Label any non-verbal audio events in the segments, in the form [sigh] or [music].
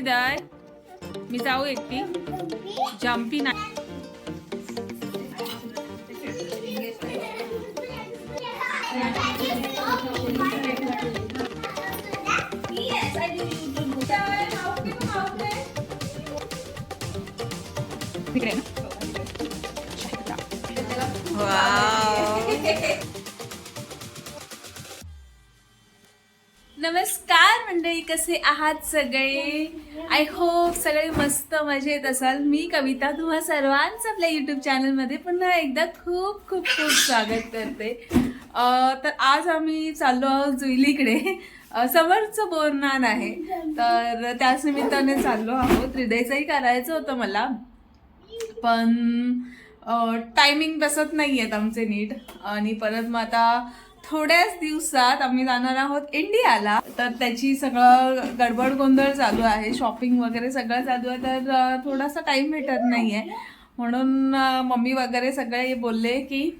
दाय मी जाऊ एकटी. जम्पी नाही. तिकडे नमस्कार मंडळी कसे आहात सगळे? आय होप सगळे मस्त मजेत असाल. मी कविता तुम्हा सर्वांचं आपल्या युट्यूब चॅनलमध्ये पुन्हा एकदा खूप खूप खूप स्वागत करते. तर आज आम्ही चाललो आहोत जुईलीकडे. समर्थ समोरचं बोरनान आहे. तर त्याच निमित्ताने चाललो आहोत. हृदयचंही करायचं होतं मला. पण टायमिंग बसत नाही आहेत आमचे नीट. आणि परत मग आता थोड्याच दिवसात आम्ही जाणार आहोत इंडियाला. तर त्याची सगळं गडबड गोंधळ चालू आहे शॉपिंग वगैरे सगळं चालू आहे तर थोडासा टाइम भेटत नाही आहे म्हणून मम्मी वगैरे सगळे बोलले की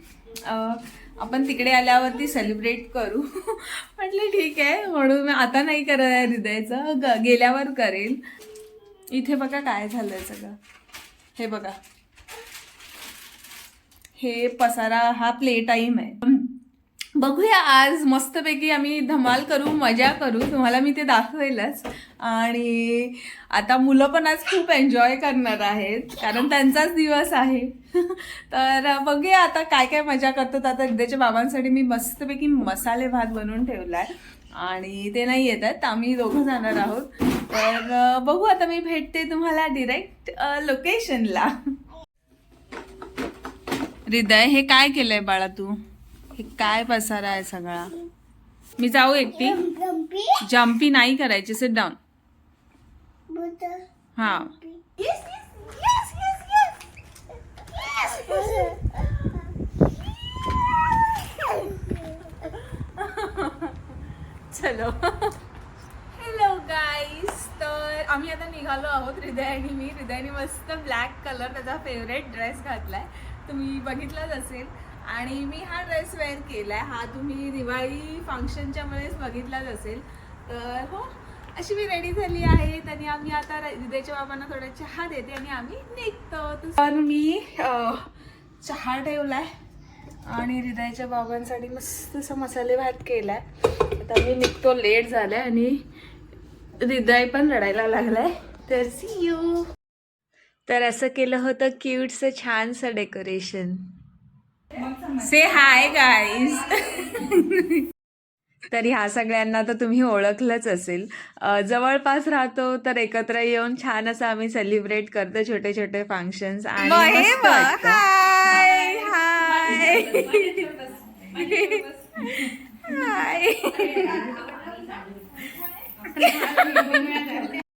आपण तिकडे आल्यावरती सेलिब्रेट करू. [laughs] म्हटले ठीक आहे. म्हणून मी आता नाही करत आहे हृदयाचं ग गेल्यावर करेल. इथे बघा काय झालंय सगळं. हे बघा. हे पसारा हा प्ले टाईम आहे. बघूया आज मस्तपैकी आम्ही धमाल करू मजा करू. तुम्हाला मी ते दाखवेलच. आणि आता मुलं पण आज खूप एन्जॉय करणार आहेत कारण त्यांचाच दिवस आहे. तर बघूया आता काय काय मजा करतो आता एकदाच्या बाबांसाठी मी मस्तपैकी मसाले भात बनवून ठेवला आहे आणि ते नाही येत आहेत आम्ही दोघं जाणार आहोत. तर बघू आता मी भेटते तुम्हाला डिरेक्ट लोकेशनला हृदय हे काय केलंय बाळा तू? हे काय पसारा आहे सगळा? मी जाऊ एकटी. जम्पी नाही करायची सिट डाऊन हा. चलो. हॅलो गाईस तर आम्ही आता निघालो आहोत हृदय आणि मी हृदयने मस्त ब्लॅक कलर त्याचा फेवरेट ड्रेस घातलाय. तुम्ही बघितलाच असेल. आणि मी हा ड्रेस वेअर केलाय. हा तुम्ही दिवाळी फंक्शनच्या वेळेस बघितलाच असेल. तर हो अशी मी रेडी झाली आहे. आणि आम्ही आता हृदयच्या बाबांना थोडा चहा देते आणि आम्ही निघतो. तर मी चहा ठेवलाय. आणि हृदयाच्या बाबांसाठी मस्त असं मसाले भात केला आहे आता मी निघतो. लेट झालाय आणि हृदय पण रडायला लागलाय. तर सी यू तर असं केलं होतं क्यूटचं छानसं डेकोरेशन से हाय गाईज तर ह्या सगळ्यांना तर तुम्ही ओळखलंच असेल. जवळपास राहतो तर एकत्र येऊन छान असं आम्ही सेलिब्रेट करतो छोटे छोटे फंक्शन्स आणि हाय [laughs] [laughs] [laughs]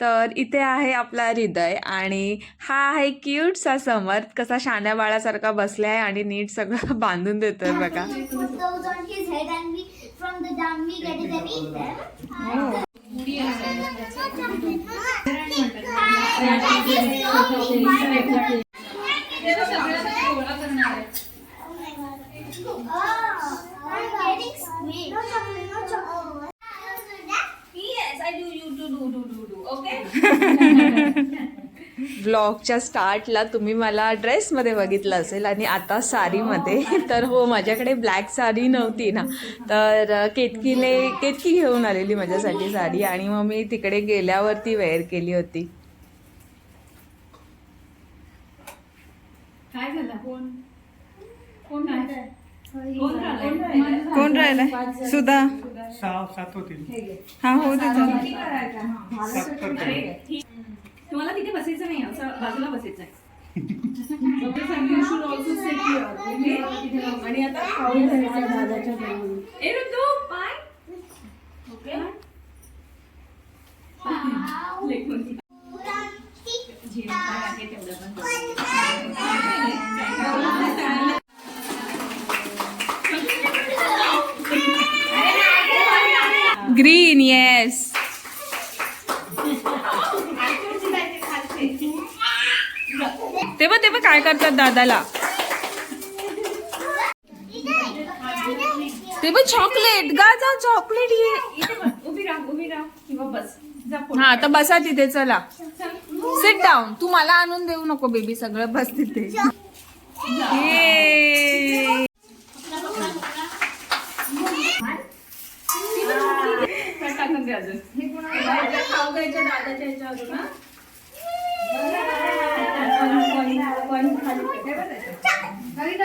तर इथे आहे आपला हृदय आणि हा आहे क्यूटसा समर्थ. कसा शाण्या बाळासारखा बसलाय आणि नीट सगळं [laughs] बांधून देतोय बघा. [laughs] ब्लॉगच्या स्टार्टला तुम्ही मला ड्रेसमध्ये बघितलं असेल आणि आता साडीमध्ये. [laughs] तर हो माझ्याकडे ब्लॅक साडी नव्हती ना. तर केतकीने केतकी घेऊन आलेली माझ्यासाठी साडी आणि मग मी तिकडे गेल्यावरती वेअर केली होती. काय झालं? कोण? कोण राहिलाय? सुधा. सहा सात होतील हा हो. तुम्हाला तिथे बसायचं नाही असं बाजूला बसायचं. आहे? आणि आता ए ऋतू पाय. ओके. झिरो पाय आहे तेवढं पण. ग्रीन येस ते बघ ते बघ काय करतात दादाला? ते बघ चॉकलेट गा जा चॉकलेट ये. हा आता बसा तिथे चला. सिट डाऊन तू मला आणून देऊ नको बेबी सगळं बस तिथे [laughs] ये. पण टाकून दे अजून हे खाऊ घ्यायच्या दादाच्या ह्याच्यावरून ना पण खाली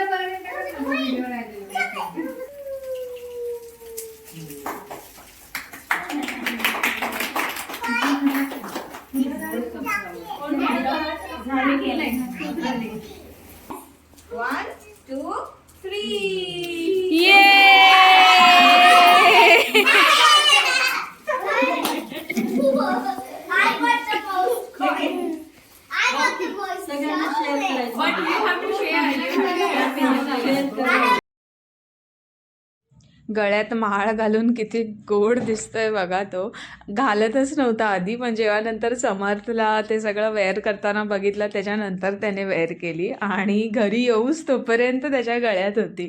गळ्यात माळ घालून किती गोड दिसतोय बघा तो. घालतच नव्हता आधी पण जेव्हा नंतर समर्थला ते सगळं वेअर करताना बघितलं त्याच्यानंतर त्याने वेअर केली आणि घरी येऊच तोपर्यंत त्याच्या गळ्यात होती.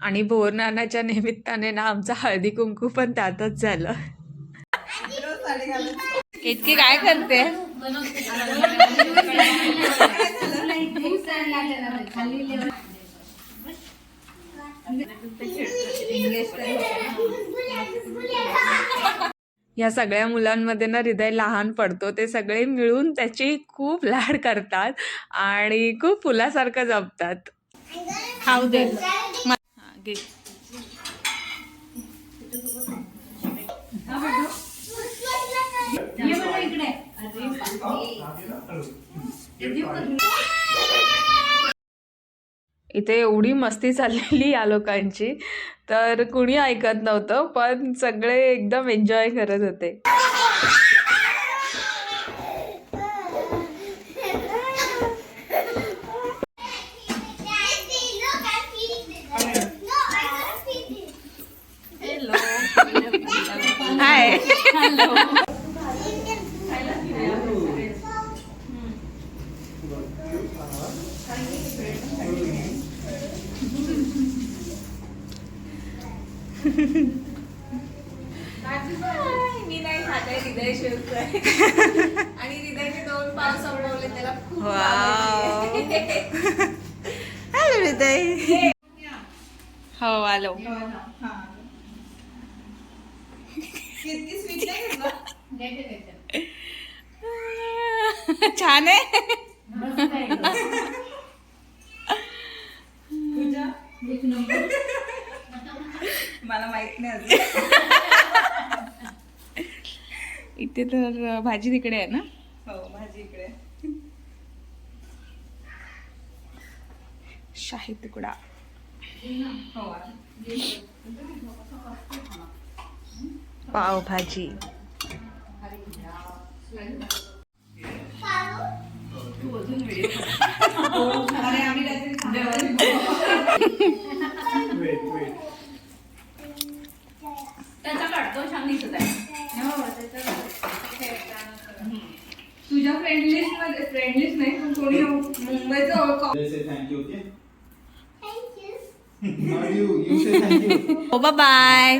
आणि बोरनानाच्या निमित्ताने ना आमचा हळदी कुंकू पण त्यातच झालं. इतकी काय करते? या सगळ्या मुलांमध्ये ना हृदय लहान पडतो. ते सगळे मिळून त्याची खूप लाड करतात आणि खूप फुलासारखं जपतात. खाऊ दे. घे. इकडे. इथे एवढी मस्ती चाललेली या लोकांची तर कुणी ऐकत नव्हतं पण सगळे एकदम एन्जॉय करत होते. Look, हृदय [laughs] आणि दोन पाव त्याला खूप [laughs] हॅलो हृदय. हो. आलो. [laughs] छान आहे. मला माहीत नाही इथे तर भाजी तिकडे आहे ना? हो भाजी इकडे शाही तुकडा. हो पावभाजी [laughs] [laughs] अरे आम्ही काहीतरी वेट वेट त्याचा काढतो छान दिसत आहे लिस्टमध्ये नाही पण कोणी मुंबईचं. हो. बाय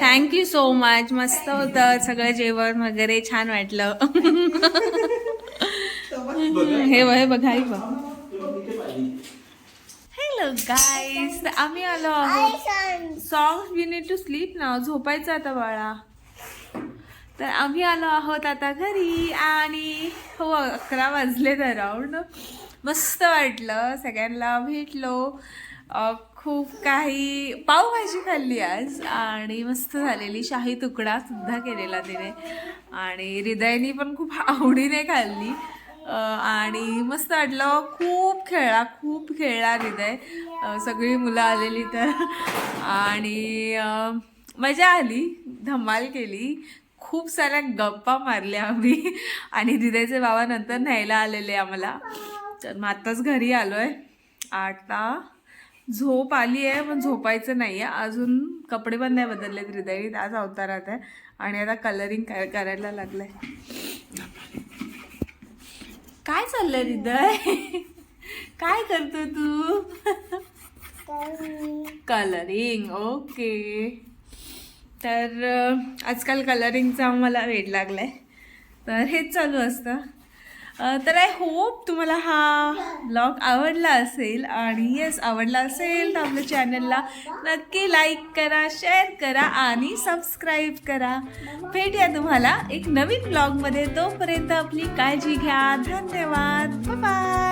थँक्यू सो मच मस्त होतं सगळं जेवण वगैरे छान वाटलं. हे बघ हे बघा हे बघ. हॅलो गाईस आम्ही आलो आहोत. Son. Song we need to sleep ना झोपायचं आता बाळा. तर आम्ही आलो आहोत आता घरी आणि हो अकरा वाजलेत अराउंड मस्त वाटलं. सगळ्यांना भेटलो. खूप काही पावभाजी खाल्ली आज आणि मस्त झालेली. शाही तुकडा सुद्धा केलेला तिने. आणि हृदयनी पण खूप आवडीने खाल्ली. आणि मस्त वाटलं. खूप खेळला खूप खेळला हृदय. सगळी मुलं आलेली तर. आणि मजा आली. धमाल केली. खूप साऱ्या गप्पा मारल्या आम्ही. आणि हृदयचे बाबा नंतर न्यायला आलेले आम्हाला. तर मग आत्ताच घरी आलो आहे आता झोप आली आहे पण झोपायचं नाही आहे अजून कपडे पण नाही बदललेत हृदयने. आज अवतारात आहे. आणि आता कलरिंग करायला लागलंय. काय चाललंय हृदय? काय करतो तू? कलरिंग ओके तर आजकाल कलरिंगचा आम्हाला वेळ आहे तर हेच चालू असतं. तर आय होप तुम्हाला हा ब्लॉग आवडला असेल आणि येस आवडला असेल तर आपल्या चॅनलला नक्की लाईक करा शेअर करा आणि सबस्क्राईब करा. भेटूया तुम्हाला एक नवीन ब्लॉगमध्ये तोपर्यंत आपली काळजी घ्या. धन्यवाद. बाय